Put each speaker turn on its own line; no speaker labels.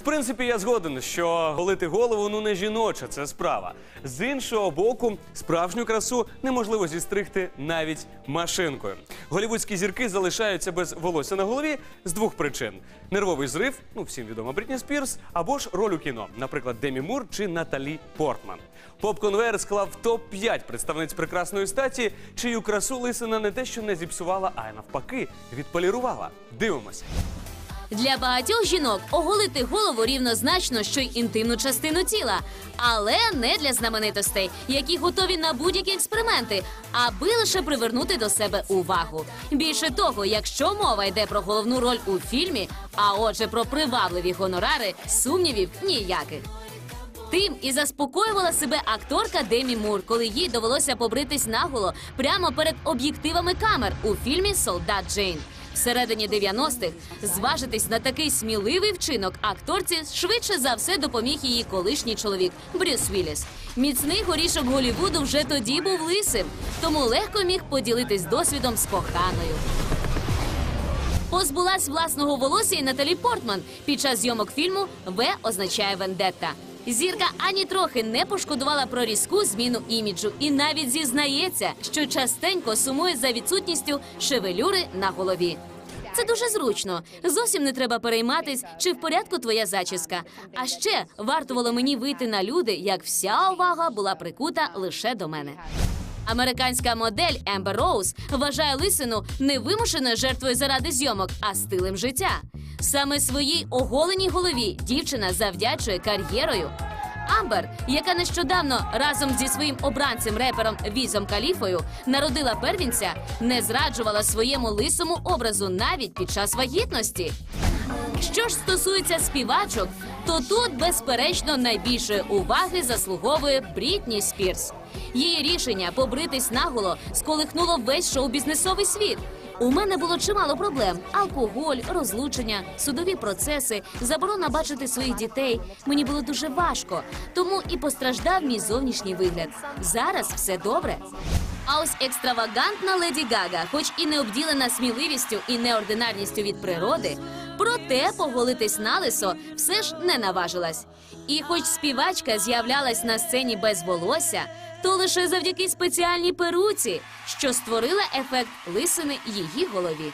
В принципі, я згоден, що голити голову ну не жіноча, це справа. З іншого боку, справжню красу неможливо зістригти навіть машинкою. Голівудські зірки залишаються без волосся на голові з двох причин: нервовий зрив, ну всім відомо Брітні Спірс, або ж роль у кіно, наприклад, Демі Мур чи Наталі Портман. Поп-конвейер склав топ 5 представниць прекрасної статі, чию красу лисина не те, що не зіпсувала, а й навпаки відполірувала. Дивимося.
Для багатьох жінок оголити голову рівнозначно, що й інтимну частину тіла, але не для знаменитостей, які готові на будь-які експерименти, аби лише привернути до себе увагу. Більше того, якщо мова йде про головну роль у фільмі, а отже про привабливі гонорари, сумнівів ніяких. Тим і заспокоювала себе акторка Демі Мур, коли їй довелося побритись наголо прямо перед об'єктивами камер у фільмі Солдат Джейн. Всередині 90-х зважитись на такий сміливий вчинок акторці швидше за все допоміг її колишній чоловік Брюс Вілліс. Міцний горішок Голівуду вже тоді був лисим, тому легко міг поділитись досвідом з коханою. Позбулась власного волосся і Наталі Портман під час зйомок фільму В означає вендетта. Зірка ані трохи не пошкодувала про різку зміну іміджу і навіть зізнається, що частенько сумує за відсутністю шевелюри на голові. Це дуже зручно. Зовсім не треба перейматись, чи в порядку твоя зачіска. А ще вартувало мені вийти на люди, як вся увага була прикута лише до мене. Американська модель Ембер Роуз вважає лисину не вимушеною жертвою заради зйомок, а стилем життя. Саме своїй оголеній голові дівчина завдячує кар'єрою. Амбер, яка нещодавно разом зі своїм обранцем репером Візом Каліфою народила первінця, не зраджувала своєму лисому образу навіть під час вагітності. Що ж стосується співачок, то тут, безперечно, найбільшої уваги заслуговує Брітні Спірс. Її рішення побритись наголо сколихнуло весь шоу-бізнесовий світ. У мене було чимало проблем: алкоголь, розлучення, судові процеси, заборона бачити своїх дітей. Мені було дуже важко, тому і постраждав мій зовнішній вигляд. Зараз все добре. А ось екстравагантна леді Гага, хоч і не обділена сміливістю і неординарністю від природи, проте поголитись на лисо все ж не наважилась. І хоч співачка з'являлась на сцені без волосся, то лише завдяки спеціальній перуці, що створила ефект лисини її голові.